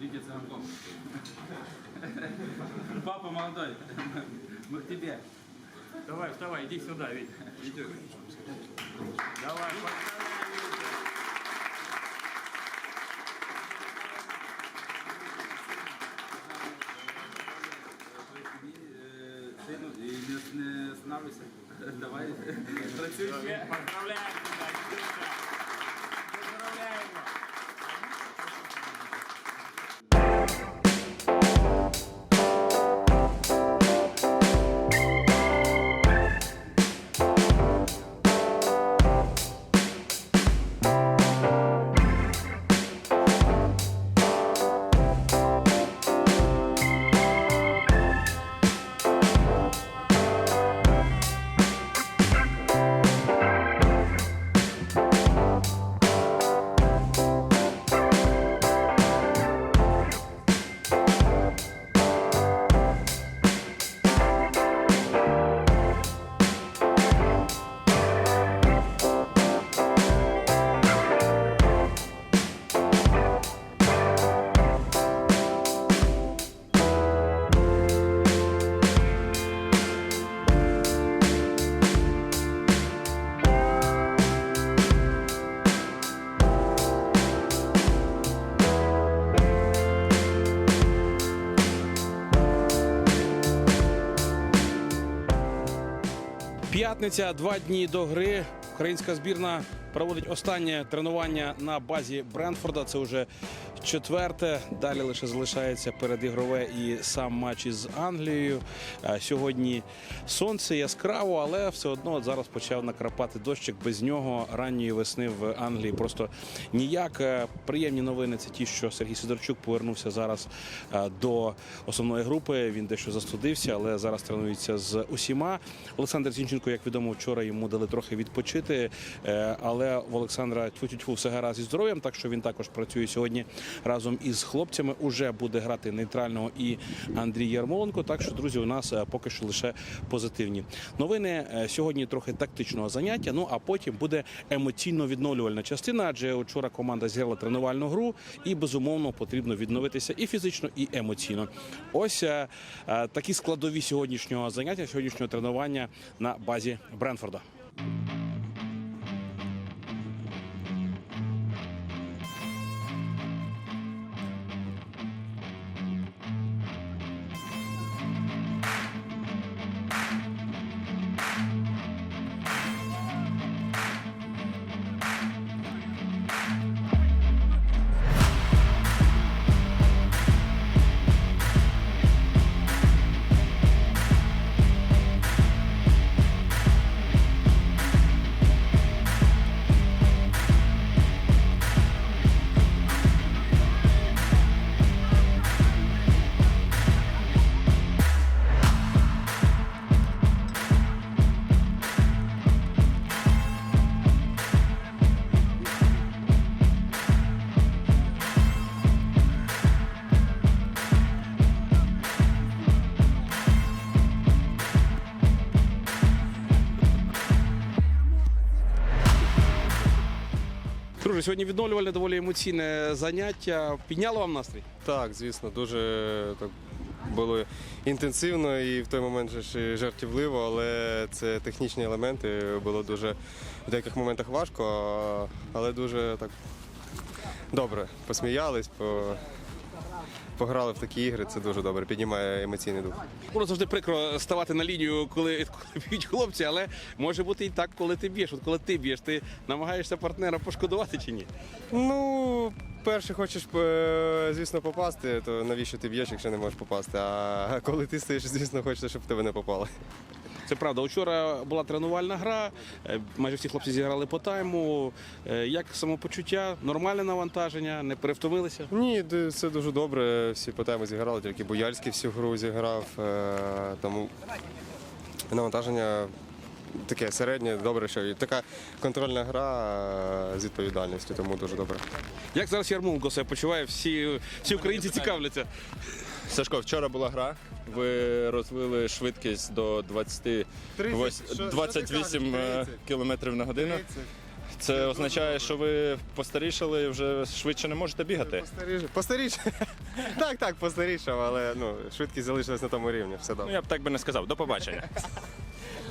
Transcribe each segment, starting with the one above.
Витя Цыганков. Папа молодой. Мы к тебе. Давай, вставай, иди сюда, Витя. Давай. Тобі, е, сину, і не, останавливайся. Давай, працюй ще. П'ятниця, два дні до гри. Українська збірна проводить останнє тренування на базі Брентфорда. Це вже четверте. Далі лише залишається передігрове і сам матч із Англією. Сьогодні сонце яскраво, але все одно от зараз почав накрапати дощик. Без нього ранньої весни в Англії просто ніяк. Е, Приємні новини це ті, що Сергій Сидорчук повернувся зараз е, до основної групи. Він дещо застудився, але зараз тренується з усіма. Олександр Зінченко, як відомо, вчора йому дали трохи відпочити. Е, Але в Олександра тьфу-тьфу все гаразд зі здоров'ям, так що він також працює сьогодні разом із хлопцями. Уже буде грати нейтрального і Андрій Ярмоленко. Так що, друзі, у нас е, поки що лише позитивні новини. Е, Сьогодні трохи тактичного заняття. Ну а потім буде емоційно відновлювальна частина. Адже вчора команда зіграла тренувальну гру, і безумовно потрібно відновитися і фізично, і емоційно. Ось е, е, такі складові сьогоднішнього заняття, сьогоднішнього тренування на базі Бренфорда. Друже, сьогодні відновлювальне доволі емоційне заняття. Підняло вам настрій? Так, звісно, дуже так було інтенсивно і в той момент же ж жартівливо, але це технічні елементи. Було дуже в деяких моментах важко, але дуже так добре. Посміялись, по... пограли в такі ігри. Це дуже добре, піднімає емоційний дух. Було завжди прикро ставати на лінію, коли, коли б'ють хлопці, але може бути і так, коли ти б'єш. От коли ти б'єш, ти намагаєшся партнера пошкодувати чи ні? Ну, перше хочеш, е, звісно, попасти, то навіщо ти б'єш, якщо не можеш попасти? А коли ти стоїш, звісно, хочеш, щоб в тебе не попало. Це правда. Вчора була тренувальна гра. е, Майже всі хлопці зіграли по тайму. Е, Як самопочуття, нормальне навантаження, не перевтомилися? Ні, все дуже добре. Всі по тайму зіграли, тільки Бояльський всю гру зіграв. е, Тому навантаження таке середнє, добре, що і така контрольна гра е, з відповідальністю, тому дуже добре. Як зараз Ярмоленко себе почуває? Всі, всі українці цікавляться. Сашко, вчора була гра. Ви розвили швидкість до 20, 30, вось- що- що ти 28 кажеш? е, 30. кілометрів на годину. Це означає, що ви постарішали і вже швидше не можете бігати. Постаріше. Постаріше. так, так, постарішав, але ну, швидкість залишилась на тому рівні. Все Ну я б так би не сказав. До побачення.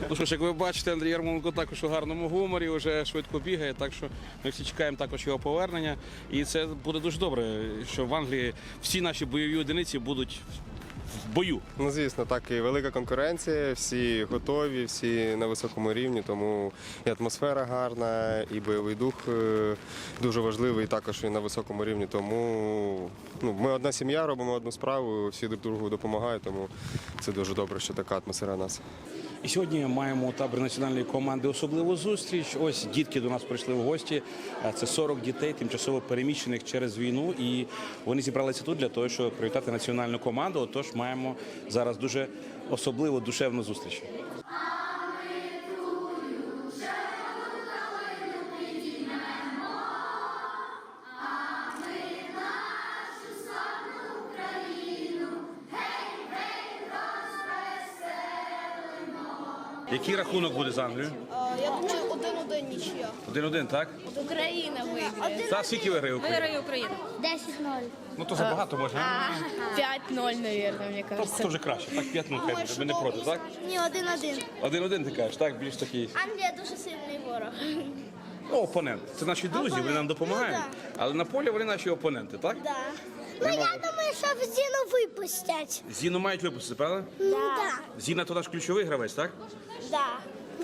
Ну що ж, як ви бачите, Андрій Ярмоленко також у гарному гуморі, вже швидко бігає, так що ми всі чекаємо також його повернення. І це буде дуже добре, що в Англії всі наші бойові одиниці будуть в бою. Ну, звісно, так і велика конкуренція, всі готові, всі на високому рівні, тому і атмосфера гарна, і бойовий дух е, дуже важливий, також і на високому рівні. Тому ну, ми одна сім'я, робимо одну справу, всі друг другу допомагають, тому це дуже добре, що така атмосфера у нас. І сьогодні маємо у таборі національної команди особливу зустріч. Ось дітки до нас прийшли в гості. Е, Це 40 дітей, тимчасово переміщених через війну. І вони зібралися тут для того, щоб привітати національну команду. Отож, маємо зараз дуже особливу душевну зустріч. Який рахунок буде з Англією? Я думаю, один-один нічия. Один-один, так? Україна виграє. Та скільки виграє Україна? Виграє Україна. 10-0. Ну то забагато може. 5-0, мабуть, мені кажеться. то вже краще. Так 5 ну хай буде. Ви не проти, так? Ні, 1-1. Один-один ти кажеш, так? Більш такий. Англія дуже сильний ворог. Ну, опонент. Це наші друзі, вони нам допомагають. Ну, Але на полі вони наші опоненти, так? Да. Ну я думаю, що в Зіну випустять. Зіну мають випустити, правда? Да. Зіна то наш ключовий гравець, так? Да.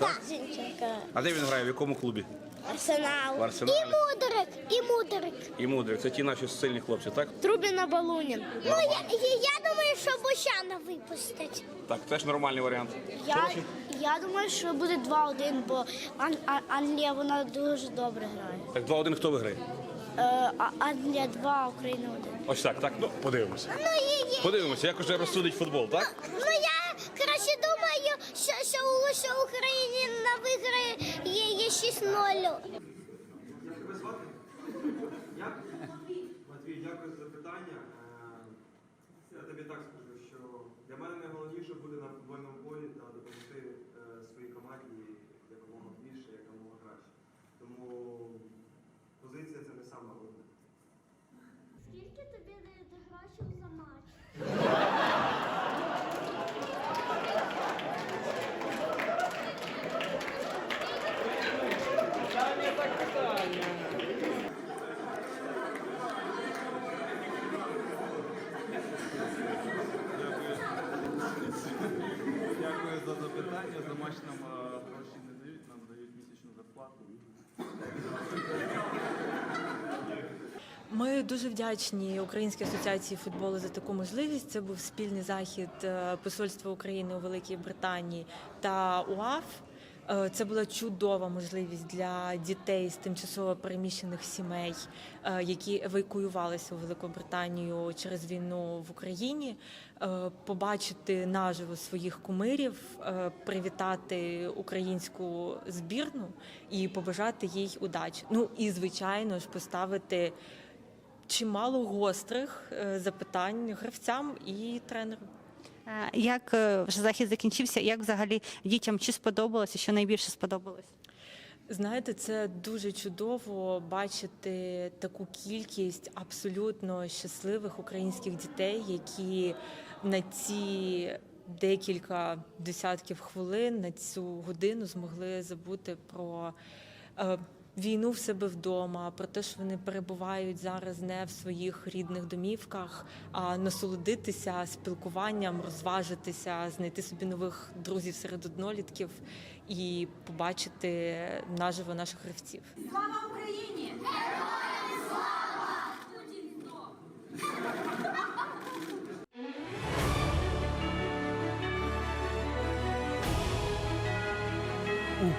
Да. Зінченка. А де він грає? В якому клубі? Арсенал. В Арсеналі. І Мудрик, і Мудрик. І мудрик. Це ті наші сильні хлопці, так? Трубіна Балунін. Ну, я, я, я думаю, що Бущана випустять. Так, теж нормальний варіант. Я, Хороший? я думаю, що буде 2-1, бо Ан- А- Англія вона дуже добре грає. Так, 2-1 хто виграє? Е, а Англія 2, Україна 1. Ось так, так. Ну, подивимося. Ну, є, є. Подивимося, як уже розсудить футбол, так? Ну я краще думаю, що, що, що Україна виграє є, є 6-0. Матвій, дякую за запитання. Е, Я тобі так скажу, що для мене найголовніше буде на футбольному полі та допомогти е, своїй команді якомога більше, якомога краще. Тому позиція це не саме головне. Скільки тобі дають грошей за матч? Дякую за матч нам гроші не дають, нам дають місячну зарплату. Ми дуже вдячні Українській асоціації футболу за таку можливість. Це був спільний захід е, Посольства України у Великій Британії та УАФ. Е, Це була чудова можливість для дітей з тимчасово переміщених сімей, е, які евакуювалися у Великобританію через війну в Україні, е, побачити наживо своїх кумирів, привітати українську збірну і побажати їй удачі. Ну і звичайно ж поставити чимало гострих запитань гравцям і тренеру. Е, Як е, вже захід закінчився, як взагалі дітям чи сподобалося, що найбільше сподобалось? Знаєте, це дуже чудово бачити таку кількість абсолютно щасливих українських дітей, які на ці декілька десятків хвилин на цю годину змогли забути про. Війну в себе вдома, про те, що вони перебувають зараз не в своїх рідних домівках, а насолодитися спілкуванням, розважитися, знайти собі нових друзів серед однолітків і побачити наживо наших гравців.